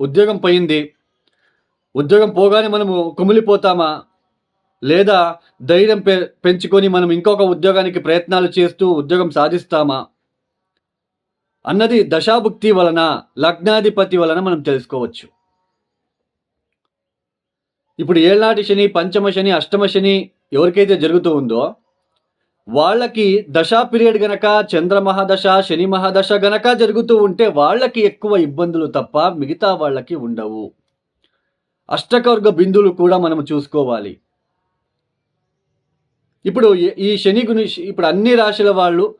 ఉద్యోగం పోయింది. ఉద్యోగం పోగానే మనము కుమిలిపోతామా? లేదా ధైర్యం పె పెంచుకొని మనం ఇంకొక ఉద్యోగానికి ప్రయత్నాలు చేస్తూ ఉద్యోగం సాధిస్తామా? అన్నది దశాభుక్తి వలన లగ్నాధిపతి వలన మనం తెలుసుకోవచ్చు. ఇప్పుడు ఏళ్ళనాటి శని పంచమ శని అష్టమ శని ఎవరికైతే జరుగుతూ ఉందో వాళ్ళకి దశా పీరియడ్ గనక చంద్ర మహాదశ శని మహాదశ గనక జరుగుతూ ఉంటే వాళ్ళకి ఎక్కువ ఇబ్బందులు తప్ప మిగతా వాళ్ళకి ఉండవు. అష్టకవర్గ బిందువులు కూడా మనం చూసుకోవాలి. ఇప్పుడు ఈ- ఈ శని గురించి ఇప్పుడు అన్ని రాశుల వాళ్ళు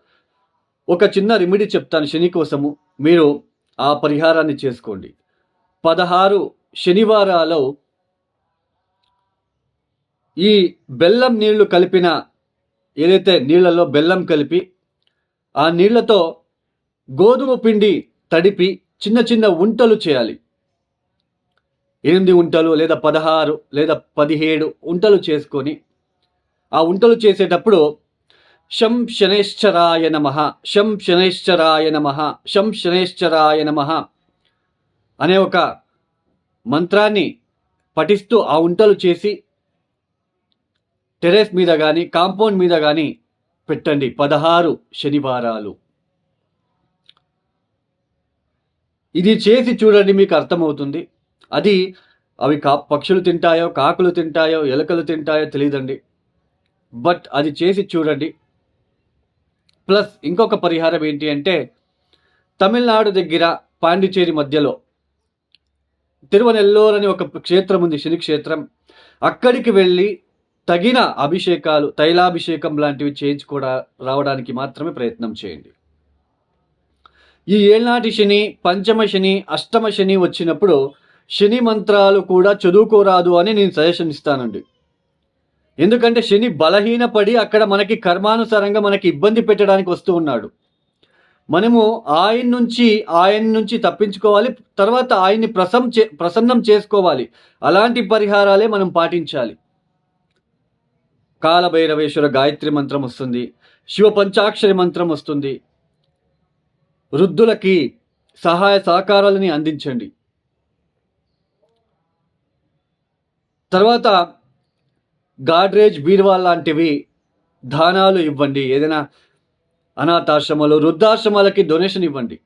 ఒక చిన్న రెమెడీ చెప్తాను శని కోసము. మీరు ఆ పరిహారాన్ని చేసుకోండి. పదహారు శనివారాలు ఈ బెల్లం నీళ్ళు కలిపిన ఏదైతే నీళ్ళలో బెల్లం కలిపి ఆ నీళ్ళతో గోధుమ పిండి తడిపి చిన్న చిన్న ఉంటలు చేయాలి. ఎనిమిది ఉంటలు లేదా పదహారు లేదా పదిహేడు ఉంటలు చేసుకొని ఆ ఉంటలు చేసేటప్పుడు శం శనేశ్వరాయ నమ శం శనేశ్వరాయ నమ శం శనేశ్వరాయ నమ అనే ఒక మంత్రాన్ని పఠిస్తూ ఆ ఉంటలు చేసి టెరెస్ మీద కానీ కాంపౌండ్ మీద కానీ పెట్టండి. పదహారు శనివారాలు. ఇది చేసి చూడండి మీకు అర్థమవుతుంది. అది అవి కా పక్షులు తింటాయో కాకులు తింటాయో ఎలుకలు తింటాయో తెలియదండి బట్ అది చేసి చూడండి. ప్లస్ ఇంకొక పరిహారం ఏంటి అంటే తమిళనాడు దగ్గర పాండిచేరి మధ్యలో తిరువనెల్లూరు అని ఒక క్షేత్రం ఉంది శని క్షేత్రం అక్కడికి వెళ్ళి తగిన అభిషేకాలు తైలాభిషేకం లాంటివి చేయించుకోవడా రావడానికి మాత్రమే ప్రయత్నం చేయండి. ఈ ఏళ్నాటి శని పంచమ శని అష్టమ శని వచ్చినప్పుడు శని మంత్రాలు కూడా చదువుకోరాదు అని నేను సజెషన్ ఇస్తానండి. ఎందుకంటే శని బలహీనపడి అక్కడ మనకి కర్మానుసారంగా మనకి ఇబ్బంది పెట్టడానికి వస్తూ ఉన్నాడు. మనము ఆయన నుంచి ఆయన నుంచి తప్పించుకోవాలి తర్వాత ఆయన్ని ప్రసం చే ప్రసన్నం చేసుకోవాలి. అలాంటి పరిహారాలే మనం పాటించాలి. కాలభైరవేశ్వర గాయత్రి మంత్రం వస్తుంది. శివ పంచాక్షరి మంత్రం వస్తుంది. వృద్ధులకి సహాయ సహకారాలని అందించండి. తర్వాత గాడ్రేజ్ బీర్వా లాంటివి దానాలు ఇవ్వండి. ఏదైనా అనాథాశ్రమాలు వృద్ధాశ్రమాలకి డొనేషన్ ఇవ్వండి.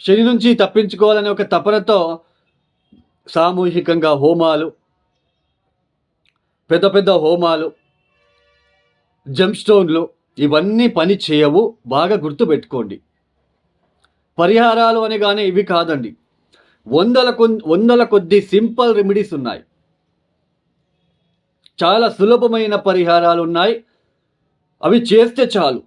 శని నుంచి తప్పించుకోవాలనే ఒక తపనతో సామూహికంగా హోమాలు పెద్ద పెద్ద హోమాలు జంప్స్టోన్లు ఇవన్నీ పని చేయవు. బాగా గుర్తుపెట్టుకోండి పరిహారాలు అనగానే ఇవి కాదండి. వందల కొ వందల కొద్ది సింపుల్ రెమెడీస్ ఉన్నాయి. చాలా సులభమైన పరిహారాలు ఉన్నాయి. అవి చేస్తే చాలు.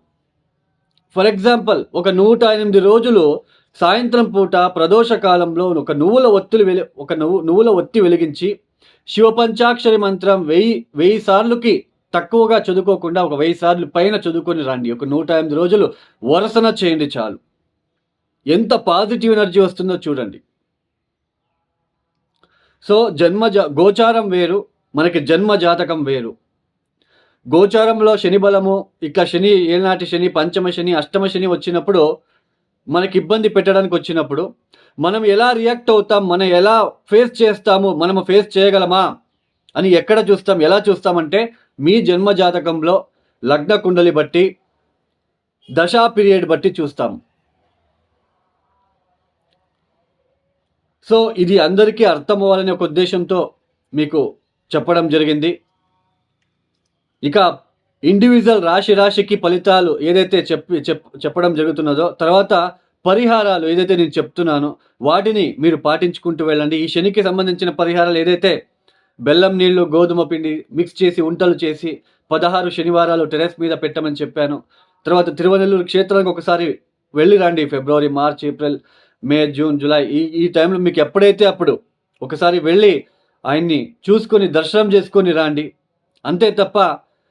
ఫర్ ఎగ్జాంపుల్ ఒక నూట ఎనిమిది రోజులు సాయంత్రం పూట ప్రదోష కాలంలో ఒక నువ్వుల ఒత్తులు వెలి ఒక నువ్వు నువ్వుల ఒత్తి వెలిగించి శివపంచాక్షరి మంత్రం వెయ్యి వెయ్యి సార్లుకి తక్కువగా చదువుకోకుండా ఒక వెయ్యి సార్లు పైన చదువుకొని రండి. ఒక నూట ఎనిమిది రోజులు వరసన చేయండి చాలు. ఎంత పాజిటివ్ ఎనర్జీ వస్తుందో చూడండి. సో జన్మ జా- గోచారం వేరు మనకి జన్మ జాతకం వేరు. గోచారంలో శని బలము ఇక శని ఏనాటి శని పంచమ శని అష్టమ శని వచ్చినప్పుడు మనకి ఇబ్బంది పెట్టడానికి వచ్చినప్పుడు మనం ఎలా రియాక్ట్ అవుతాం మనం ఎలా ఫేస్ చేస్తాము మనము ఫేస్ చేయగలమా అని ఎక్కడ చూస్తాం ఎలా చూస్తామంటే మీ జన్మ జాతకంలో లగ్న కుండలి బట్టి దశా పీరియడ్ బట్టి చూస్తాం. సో ఇది అందరికీ అర్థం అవ్వాలనే ఒక ఉద్దేశంతో మీకు చెప్పడం జరిగింది. ఇక ఇండివిజువల్ రాశి రాశికి ఫలితాలు ఏదైతే చెప్పి చెప్ చెప్పడం జరుగుతున్నదో తర్వాత పరిహారాలు ఏదైతే నేను చెప్తున్నానో వాటిని మీరు పాటించుకుంటూ వెళ్ళండి. ఈ శనికి సంబంధించిన పరిహారాలు ఏదైతే బెల్లం నీళ్ళు గోధుమ పిండి మిక్స్ చేసి ఉంటలు చేసి పదహారు శనివారాలు టెరెస్ మీద పెట్టమని చెప్పాను. తర్వాత తిరువనెల్లూరు క్షేత్రానికి ఒకసారి వెళ్ళి రండి. February March April May June July. ఈ ఈ టైంలో మీకు ఎప్పుడైతే అప్పుడు ఒకసారి వెళ్ళి ఆయన్ని చూసుకొని దర్శనం చేసుకొని రండి. అంతే తప్ప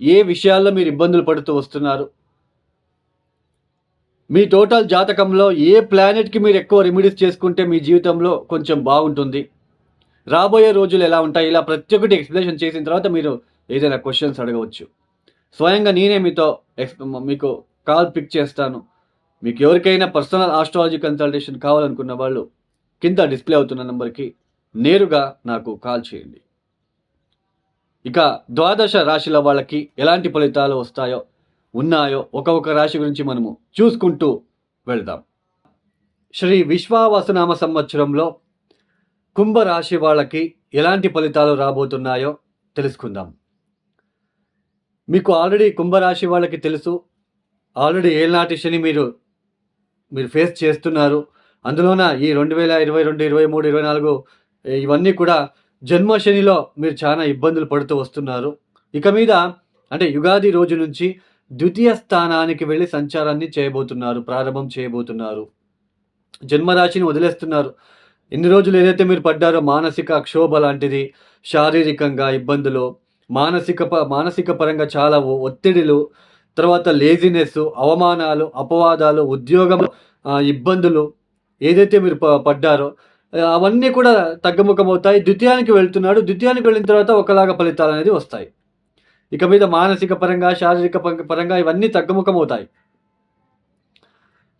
ఏ విషయాల్లో మీరు ఇబ్బందులు పడుతూ వస్తున్నారు? మీ టోటల్ జాతకంలో ఏ ప్లానెట్కి మీరు ఎక్కువ రెమెడీస్ చేసుకుంటే మీ జీవితంలో కొంచెం బాగుంటుంది? రాబోయే రోజులు ఎలా ఉంటాయి? ఇలా ప్రతి ఒక్కటి ఎక్స్ప్లెనేషన్ చేసిన తర్వాత మీరు ఏదైనా క్వశ్చన్స్ అడగవచ్చు. స్వయంగా నేనే మీతో ఎక్స్ మీకు కాల్ పిక్ చేస్తాను. మీకు ఎవరికైనా పర్సనల్ ఆస్ట్రాలజీ కన్సల్టేషన్ కావాలనుకున్న వాళ్ళు కింద డిస్ప్లే అవుతున్న నెంబర్కి నేరుగా నాకు కాల్ చేయండి. ఇక ద్వాదశ రాశిల వాళ్ళకి ఎలాంటి ఫలితాలు వస్తాయో ఉన్నాయో ఒక్కొక్క రాశి గురించి మనము చూసుకుంటూ వెళ్దాం. శ్రీ విశ్వావసనామ సంవత్సరంలో కుంభరాశి వాళ్ళకి ఎలాంటి ఫలితాలు రాబోతున్నాయో తెలుసుకుందాం. మీకు ఆల్రెడీ కుంభరాశి వాళ్ళకి తెలుసు. ఆల్రెడీ ఏనాటి శని మీరు మీరు ఫేస్ చేస్తున్నారు. అందులోన ఈ రెండు వేల ఇరవై రెండు ఇరవై మూడు ఇరవై నాలుగు ఇవన్నీ కూడా జన్మ శనిలో మీరు చాలా ఇబ్బందులు పడుతూ వస్తున్నారు. ఇక మీద అంటే యుగాది రోజు నుంచి ద్వితీయ స్థానానికి వెళ్ళి సంచారాన్ని చేయబోతున్నారు ప్రారంభం చేయబోతున్నారు. జన్మరాశిని వదిలేస్తున్నారు. ఎన్ని రోజులు ఏదైతే మీరు పడ్డారో మానసిక క్షోభ లాంటిది శారీరకంగా ఇబ్బందులు మానసిక ప మానసిక పరంగా చాలా ఒత్తిడిలు తర్వాత లేజినెస్ అవమానాలు అపవాదాలు ఉద్యోగం ఇబ్బందులు ఏదైతే మీరు ప- పడ్డారో అవన్నీ కూడా తగ్గుముఖమవుతాయి. ద్వితీయానికి వెళ్తున్నాడు. ద్వితీయానికి వెళ్ళిన తర్వాత ఒకలాగా ఫలితాలు అనేది వస్తాయి. ఇక మీద మానసిక పరంగా శారీరక పరంగా ఇవన్నీ తగ్గుముఖం అవుతాయి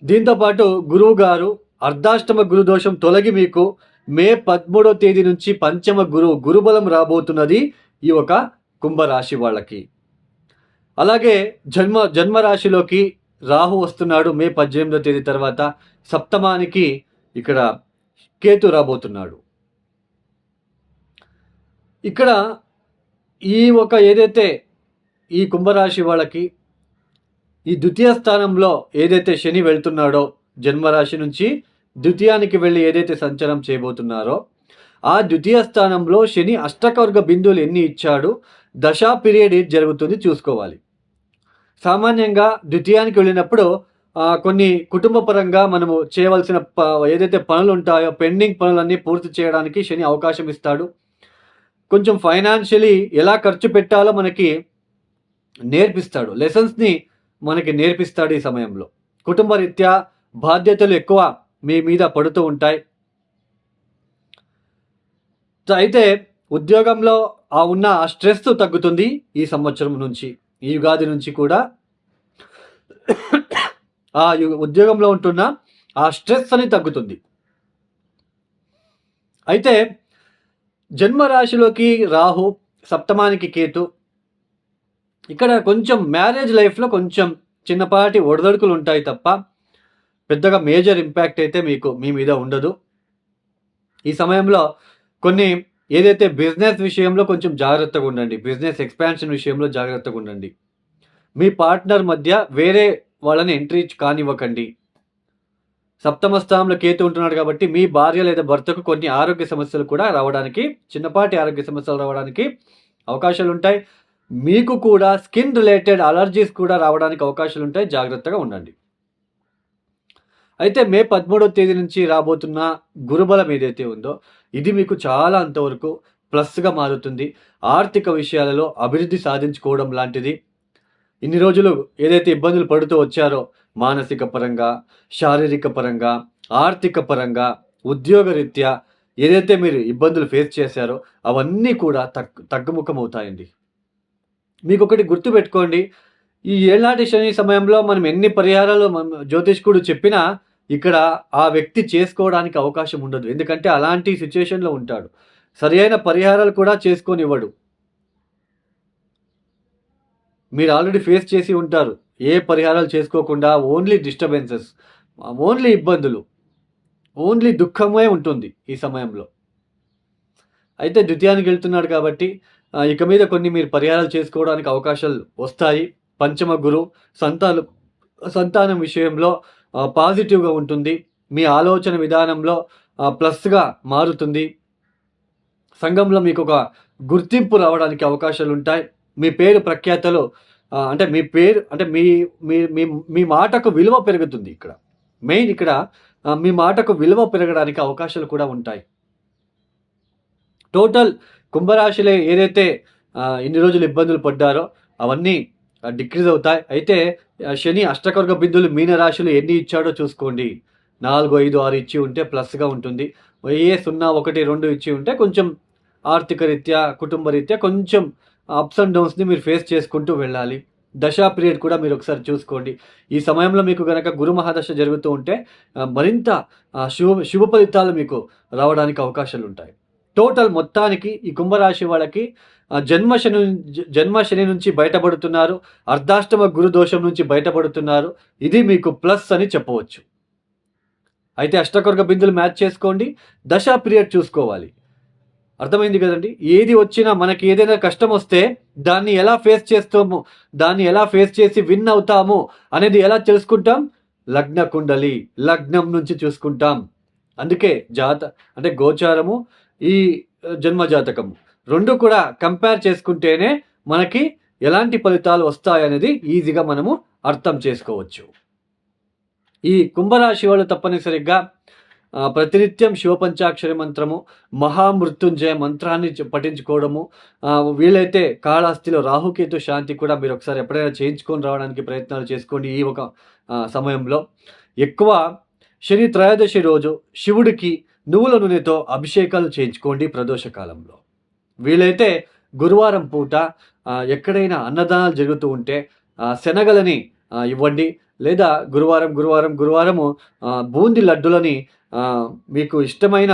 దీంతోపాటు గురువు గారు అర్ధాష్టమ గురుదోషం తొలగి మీకు మే పదమూడవ తేదీ నుంచి పంచమ గురు గురుబలం రాబోతున్నది ఈ ఒక కుంభరాశి వాళ్ళకి. అలాగే జన్మ జన్మరాశిలోకి రాహు వస్తున్నాడు మే పద్దెనిమిదో తేదీ తర్వాత. సప్తమానికి ఇక్కడ కేతు రాబోతున్నాడు. ఇక్కడ ఈ ఒక ఏదైతే ఈ కుంభరాశి వాళ్ళకి ఈ ద్వితీయ స్థానంలో ఏదైతే శని వెళ్తున్నాడో జన్మరాశి నుంచి ద్వితీయానికి వెళ్ళి ఏదైతే సంచారం చేయబోతున్నారో ఆ ద్వితీయ స్థానంలో శని అష్టకవర్గ బిందువులు ఎన్ని ఇచ్చాడు దశా పీరియడ్ ఏది జరుగుతుంది చూసుకోవాలి. సామాన్యంగా ద్వితీయానికి వెళ్ళినప్పుడు కొన్ని కుటుంబ పరంగా మనము చేయవలసిన ప ఏదైతే పనులు ఉంటాయో పెండింగ్ పనులన్నీ పూర్తి చేయడానికి శని అవకాశం ఇస్తాడు. కొంచెం ఫైనాన్షియలీ ఎలా ఖర్చు పెట్టాలో మనకి నేర్పిస్తాడు. లెసన్స్ని మనకి నేర్పిస్తాడు ఈ సమయంలో. కుటుంబ రీత్యా బాధ్యతలు ఎక్కువ మీ మీద పడుతూ ఉంటాయి. అయితే ఉద్యోగంలో ఆ ఉన్న ఆ స్ట్రెస్ తగ్గుతుంది ఈ సంవత్సరం నుంచి ఈ యుగాది నుంచి కూడా. ఆ ఉద్యోగంలో ఉంటున్న ఆ స్ట్రెస్ అని తగ్గుతుంది. అయితే జన్మరాశిలోకి రాహు సప్తమానికి కేతు ఇక్కడ కొంచెం మ్యారేజ్ లైఫ్లో కొంచెం చిన్నపాటి ఒడదొడుకులు ఉంటాయి తప్ప పెద్దగా మేజర్ ఇంపాక్ట్ అయితే మీకు మీ మీద ఉండదు. ఈ సమయంలో కొన్ని ఏదైతే బిజినెస్ విషయంలో కొంచెం జాగ్రత్తగా ఉండండి బిజినెస్ ఎక్స్పాన్షన్ విషయంలో జాగ్రత్తగా ఉండండి. మీ పార్ట్నర్ మధ్య వేరే వాళ్ళని ఎంట్రీ కానివ్వకండి. సప్తమ స్థానంలో కేతు ఉంటున్నాడు కాబట్టి మీ భార్య లేదా భర్తకు కొన్ని ఆరోగ్య సమస్యలు కూడా రావడానికి చిన్నపాటి ఆరోగ్య సమస్యలు రావడానికి అవకాశాలు ఉంటాయి. మీకు కూడా స్కిన్ రిలేటెడ్ అలర్జీస్ కూడా రావడానికి అవకాశాలు ఉంటాయి. జాగ్రత్తగా ఉండండి. అయితే మే పదమూడవ తేదీ నుంచి రాబోతున్న గురుబలం ఏదైతే ఉందో ఇది మీకు చాలా అంతవరకు ప్లస్గా మారుతుంది. ఆర్థిక విషయాలలో అభివృద్ధి సాధించుకోవడం లాంటిది. ఇన్ని రోజులు ఏదైతే ఇబ్బందులు పడుతూ వచ్చారో మానసిక పరంగా శారీరక పరంగా ఆర్థిక పరంగా ఉద్యోగరీత్యా ఏదైతే మీరు ఇబ్బందులు ఫేస్ చేశారో అవన్నీ కూడా తగ్గు తగ్గుముఖం అవుతాయండి మీకు ఒకటి గుర్తుపెట్టుకోండి ఈ ఏళ్ళనాటి శని సమయంలో మనం ఎన్ని పరిహారాలు మనం జ్యోతిష్కుడు చెప్పినా ఇక్కడ ఆ వ్యక్తి చేసుకోవడానికి అవకాశం ఉండదు. ఎందుకంటే అలాంటి సిచ్యుయేషన్లో ఉంటాడు. సరి అయిన పరిహారాలు కూడా చేసుకొనివ్వడు. మీరు ఆల్రెడీ ఫేస్ చేసి ఉంటారు. ఏ పరిహారాలు చేసుకోకుండా ఓన్లీ డిస్టర్బెన్సెస్ ఓన్లీ ఇబ్బందులు ఓన్లీ దుఃఖమే ఉంటుంది ఈ సమయంలో. అయితే ద్వితీయానికి వెళ్తున్నాడు కాబట్టి ఇక మీద కొన్ని మీరు పరిహారాలు చేసుకోవడానికి అవకాశాలు వస్తాయి. పంచమ గురు సంతాన సంతానం విషయంలో పాజిటివ్గా ఉంటుంది. మీ ఆలోచన విధానంలో ప్లస్గా మారుతుంది. సంఘంలో మీకు ఒక గుర్తింపు రావడానికి అవకాశాలు ఉంటాయి మీ పేరు ప్రఖ్యాతలు అంటే మీ పేరు అంటే మీ మీ మీ మీ మాటకు విలువ పెరుగుతుంది ఇక్కడ. మెయిన్ ఇక్కడ మీ మాటకు విలువ పెరగడానికి అవకాశాలు కూడా ఉంటాయి. టోటల్ కుంభరాశిలో ఏదైతే ఇన్ని రోజులు ఇబ్బందులు పడ్డారో అవన్నీ డిక్రీజ్ అవుతాయి. అయితే శని అష్టకర్గ బిందులు మీనరాశులు ఎన్ని ఇచ్చాడో చూసుకోండి. నాలుగు ఐదు ఆరు ఇచ్చి ఉంటే ప్లస్గా ఉంటుంది. ఏ సున్నా ఒకటి రెండు ఇచ్చి ఉంటే కొంచెం ఆర్థిక రీత్యా కుటుంబ రీత్యా కొంచెం అప్స్ అండ్ డౌన్స్ని మీరు ఫేస్ చేసుకుంటూ వెళ్ళాలి. దశా పీరియడ్ కూడా మీరు ఒకసారి చూసుకోండి. ఈ సమయంలో మీకు కనుక గురు మహాదశ జరుగుతూ ఉంటే మరింత శుభ శుభ ఫలితాలు మీకు రావడానికి అవకాశాలు ఉంటాయి. టోటల్ మొత్తానికి ఈ కుంభరాశి వాళ్ళకి జన్మశని జన్మ శని జన్మ శని నుంచి బయటపడుతున్నారు. అర్ధాష్టమ గురు దోషం నుంచి బయటపడుతున్నారు. ఇది మీకు ప్లస్ అని చెప్పవచ్చు. అయితే అష్టకొరగ బిందులు మ్యాచ్ చేసుకోండి. దశా పీరియడ్ చూసుకోవాలి. అర్థమైంది కదండి? ఏది వచ్చినా మనకి ఏదైనా కష్టం వస్తే దాన్ని ఎలా ఫేస్ చేస్తాము దాన్ని ఎలా ఫేస్ చేసి విన్ అవుతాము అనేది ఎలా తెలుసుకుంటాం? లగ్న కుండలి లగ్నం నుంచి చూసుకుంటాం. అందుకే జాత అంటే గోచారము ఈ జన్మ జాతకము రెండు కూడా కంపేర్ చేసుకుంటేనే మనకి ఎలాంటి ఫలితాలు వస్తాయనేది ఈజీగా మనము అర్థం చేసుకోవచ్చు. ఈ కుంభరాశి వాళ్ళు తప్పనిసరిగా ప్రతినిత్యం శివపంచాక్షరి మంత్రము మహామృత్యుంజయ మంత్రాన్ని చ- పఠించుకోవడము. వీలైతే కాళహస్తిలో రాహుకేతు శాంతి కూడా మీరు ఒకసారి ఎప్పుడైనా చేయించుకొని రావడానికి ప్రయత్నాలు చేసుకోండి ఈ ఒక సమయంలో. ఎక్కువ శని త్రయోదశి రోజు శివుడికి నువ్వుల నూనెతో అభిషేకాలు చేయించుకోండి ప్రదోష కాలంలో వీలైతే గురువారం పూట ఎక్కడైనా అన్నదానాలు జరుగుతూ ఉంటే శనగలని ఇవ్వండి. లేదా గురువారం గురువారం గురువారము బూంది లడ్డులని మీకు ఇష్టమైన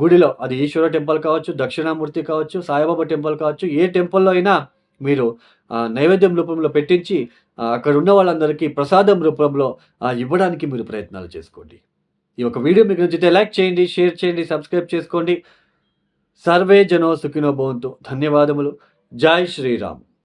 గుడిలో అది ఈశ్వర టెంపుల్ కావచ్చు దక్షిణామూర్తి కావచ్చు సాయిబాబా టెంపుల్ కావచ్చు ఏ టెంపుల్లో అయినా మీరు నైవేద్యం రూపంలో పెట్టించి అక్కడ ఉన్న వాళ్ళందరికీ ప్రసాదం రూపంలో ఇవ్వడానికి మీరు ప్రయత్నాలు చేసుకోండి. ఈ ఒక వీడియో మీకు నచ్చితే లైక్ చేయండి షేర్ చేయండి సబ్స్క్రైబ్ చేసుకోండి. సర్వే జనో సుఖినో భవంతు. ధన్యవాదములు. జై శ్రీరామ్.